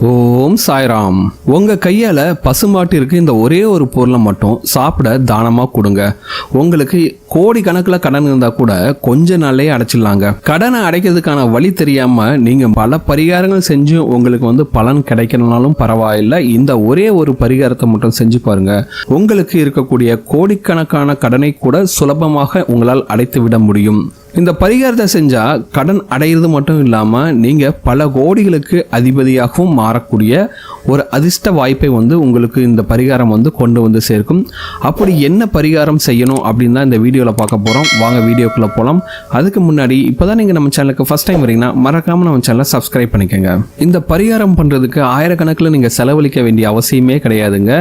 ஓம் சாய்ராம். உங்க கையால பசுமாட்டிற்கு இந்த ஒரே ஒரு பொருளை மட்டும் சாப்பிட தானமா கொடுங்க. உங்களுக்கு கோடி கணக்கில் கடன் இருந்தா கூட கொஞ்ச நாளே அடைச்சிடலாங்க. கடனை அடைக்கிறதுக்கான வழி தெரியாம நீங்க பல பரிகாரங்கள் செஞ்சு உங்களுக்கு வந்து பலன் கிடைக்கணும்னாலும் பரவாயில்லை. இந்த ஒரே ஒரு பரிகாரத்தை மட்டும் செஞ்சு பாருங்க. உங்களுக்கு இருக்கக்கூடிய கோடிக்கணக்கான கடனை கூட சுலபமாக உங்களால் அடைத்து விட முடியும். இந்த பரிகாரத்தை செஞ்சால் கடன் அடையிறது மட்டும் இல்லாமல் நீங்கள் பல கோடிகளுக்கு அதிபதியாகவும் மாறக்கூடிய ஒரு அதிர்ஷ்ட வாய்ப்பை வந்து உங்களுக்கு இந்த பரிகாரம் வந்து கொண்டு வந்து சேர்க்கும். அப்படி என்ன பரிகாரம் செய்யணும் அப்படின்னு தான் இந்த வீடியோவில் பார்க்க போகிறோம் வாங்க வீடியோக்குள்ளே போகலாம் அதுக்கு முன்னாடி இப்போ தான் நீங்கள் நம்ம சேனலுக்கு ஃபஸ்ட் டைம் வரீங்கன்னா மறக்காமல் நம்ம சேனலை சப்ஸ்கிரைப் பண்ணிக்கோங்க. இந்த பரிகாரம் பண்ணுறதுக்கு ஆயிரக்கணக்கில் நீங்கள் செலவழிக்க வேண்டிய அவசியமே கிடையாதுங்க.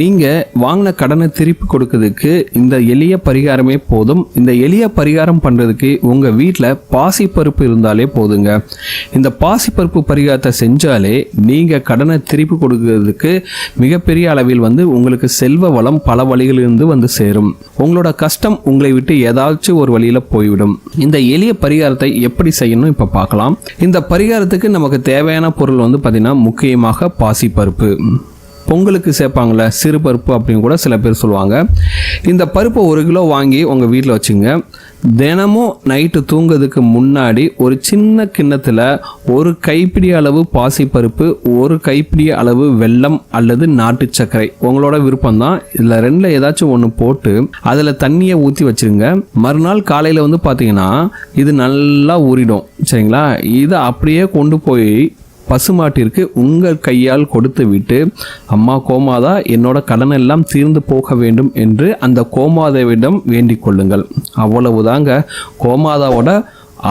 நீங்கள் வாங்கின கடனை திருப்பி கொடுக்கறதுக்கு இந்த எளிய பரிகாரமே போதும். இந்த எளிய பரிகாரம் பண்ணுறதுக்கு உங்கள் வீட்டில் பாசிப்பருப்பு இருந்தாலே போதுங்க. இந்த பாசிப்பருப்பு பரிகாரத்தை செஞ்சாலே நீங்கள் கடனை திருப்பி கொடுக்கறதுக்கு மிகப்பெரிய அளவில் வந்து உங்களுக்கு செல்வ வளம் பல வழிகளிலிருந்து வந்து சேரும். உங்களோட கஷ்டம் உங்களை விட்டு ஏதாச்சும் ஒரு வழியில் போய்விடும். இந்த எளிய பரிகாரத்தை எப்படி செய்யணும் இப்போ பார்க்கலாம். இந்த பரிகாரத்துக்கு நமக்கு தேவையான பொருள் வந்து பார்த்திங்கன்னா முக்கியமாக பாசிப்பருப்பு. பொங்கலுக்கு சேர்ப்பாங்களே சிறு பருப்பு அப்படின்னு கூட சில பேர் சொல்லுவாங்க. இந்த பருப்பை ஒரு கிலோ வாங்கி உங்கள் வீட்டில் வச்சுங்க. தினமும் நைட்டு தூங்குறதுக்கு முன்னாடி ஒரு சின்ன கிண்ணத்தில் ஒரு கைப்பிடி அளவு பாசிப்பருப்பு ஒரு கைப்பிடி அளவு வெல்லம் அல்லது நாட்டு சர்க்கரை. உங்களோட விருப்பம் தான் இதில் ரெண்டில் ஏதாச்சும் ஒன்று போட்டு அதில் தண்ணியை ஊற்றி வச்சிருங்க. மறுநாள் காலையில் வந்து பார்த்தீங்கன்னா இது நல்லா ஊறிடும். சரிங்களா? இதை அப்படியே கொண்டு போய் பசுமாட்டிற்கு உங்கள் கையால் கொடுத்து விட்டு அம்மா கோமாதா என்னோட கடன் எல்லாம் தீர்ந்து போக வேண்டும் என்று அந்த கோமாதாவிடம் வேண்டிக் கொள்ளுங்கள். அவ்வளவுதாங்க கோமாதாவோட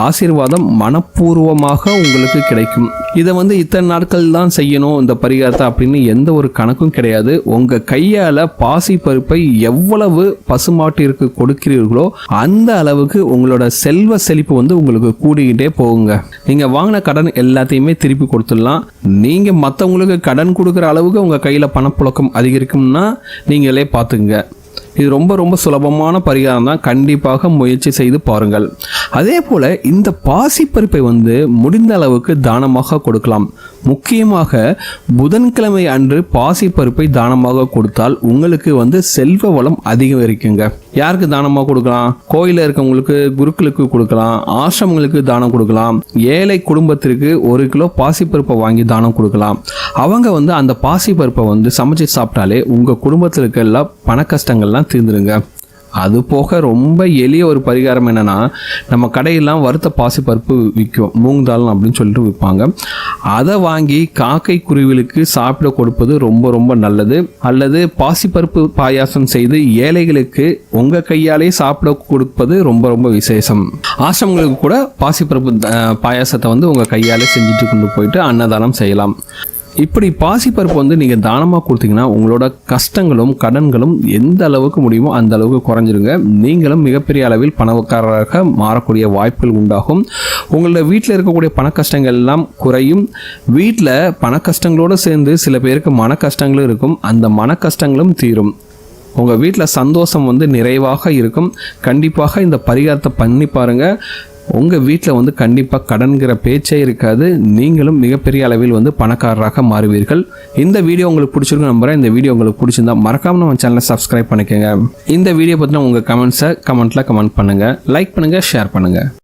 ஆசீர்வாதம் மனப்பூர்வமாக உங்களுக்கு கிடைக்கும். இதை வந்து இத்தனை நாட்கள் தான் செய்யணும் இந்த பரிகாரத்தை அப்படின்னு எந்த ஒரு கணக்கும் கிடையாது. உங்கள் கையால் பாசி பருப்பை எவ்வளவு பசுமாட்டிற்கு கொடுக்கிறீர்களோ அந்த அளவுக்கு உங்களோட செல்வ செழிப்பு வந்து உங்களுக்கு கூடிக்கிட்டே போகுங்க. நீங்கள் வாங்கின கடன் எல்லாத்தையுமே திருப்பி கொடுத்துடலாம். நீங்கள் மற்றவங்களுக்கு கடன் கொடுக்குற அளவுக்கு உங்கள் கையில் பணப்புழக்கம் அதிகரிக்கும்னா நீங்களே பார்த்துங்க இது ரொம்ப ரொம்ப சுலபமான பரிகாரம் தான். கண்டிப்பாக முயற்சி செய்து பாருங்கள். அதே போல் இந்த பாசிப்பருப்பை வந்து முடிந்த அளவுக்கு தானமாக கொடுக்கலாம். முக்கியமாக புதன்கிழமை அன்று பாசிப்பருப்பை தானமாக கொடுத்தால் உங்களுக்கு வந்து செல்வ வளம் அதிகரிக்குங்க. யாருக்கு தானமாக கொடுக்கலாம்? கோயிலில் இருக்கவங்களுக்கு குருக்களுக்கு கொடுக்கலாம். ஆசிரமங்களுக்கு தானம் கொடுக்கலாம். ஏழை குடும்பத்திற்கு ஒரு கிலோ பாசிப்பருப்பை வாங்கி தானம் கொடுக்கலாம். அவங்க வந்து அந்த பாசிப்பருப்பை வந்து சமைச்சு சாப்பிட்டாலே உங்கள் குடும்பத்தில் இருக்க எல்லா பண கஷ்டங்கள்லாம் தீர்ந்துருங்க. அது போக ரொம்ப எளிய ஒரு பரிகாரம் என்னன்னா நம்ம கடையெல்லாம் வறுத்த பாசிப்பருப்பு விற்கும் மூங் தால் அப்படின்னு சொல்லிட்டு விற்பாங்க. அதை வாங்கி காக்கை குருவிகளுக்கு சாப்பிட கொடுப்பது ரொம்ப ரொம்ப நல்லது. அல்லது பாசிப்பருப்பு பாயாசம் செய்து ஏழைகளுக்கு உங்கள் கையாலே சாப்பிட கொடுப்பது ரொம்ப ரொம்ப விசேஷம். ஆசிரமங்களுக்கு கூட பாசிப்பருப்பு பாயாசத்தை வந்து உங்கள் கையாலே செஞ்சுட்டு கொண்டு போயிட்டு அன்னதானம் செய்யலாம். இப்படி பாசிப்பருப்பு வந்து நீங்கள் தானமாக கொடுத்தீங்கன்னா உங்களோட கஷ்டங்களும் கடன்களும் எந்த அளவுக்கு முடியுமோ அந்த அளவுக்கு குறைஞ்சிருங்க. நீங்களும் மிகப்பெரிய அளவில் பணக்காரராக மாறக்கூடிய வாய்ப்புகள் உண்டாகும். உங்களோட வீட்டில் இருக்கக்கூடிய பண கஷ்டங்கள் எல்லாம் குறையும். வீட்டில் பண கஷ்டங்களோடு சேர்ந்து சில பேருக்கு மன கஷ்டங்களும் இருக்கும். அந்த மன கஷ்டங்களும் தீரும். உங்கள் வீட்டில் சந்தோஷம் வந்து நிறைவாக இருக்கும். கண்டிப்பாக இந்த பரிகாரத்தை பண்ணி பாருங்கள் உங்கள் வீட்டில் வந்து கண்டிப்பாக கடன்கிற பேச்சே இருக்காது. நீங்களும் மிகப்பெரிய அளவில் வந்து பணக்காரராக மாறுவீர்கள். இந்த வீடியோ உங்களுக்கு பிடிச்சிருக்கு நம்புகிறேன் இந்த வீடியோ உங்களுக்கு பிடிச்சிருந்தா மறக்காமல் நம்ம சேனலை சப்ஸ்கிரைப் பண்ணிக்கோங்க. இந்த வீடியோ பற்றின உங்கள் கமெண்ட்ஸை கமெண்ட்டில் கமெண்ட் பண்ணுங்கள் லைக் பண்ணுங்கள் ஷேர் பண்ணுங்கள்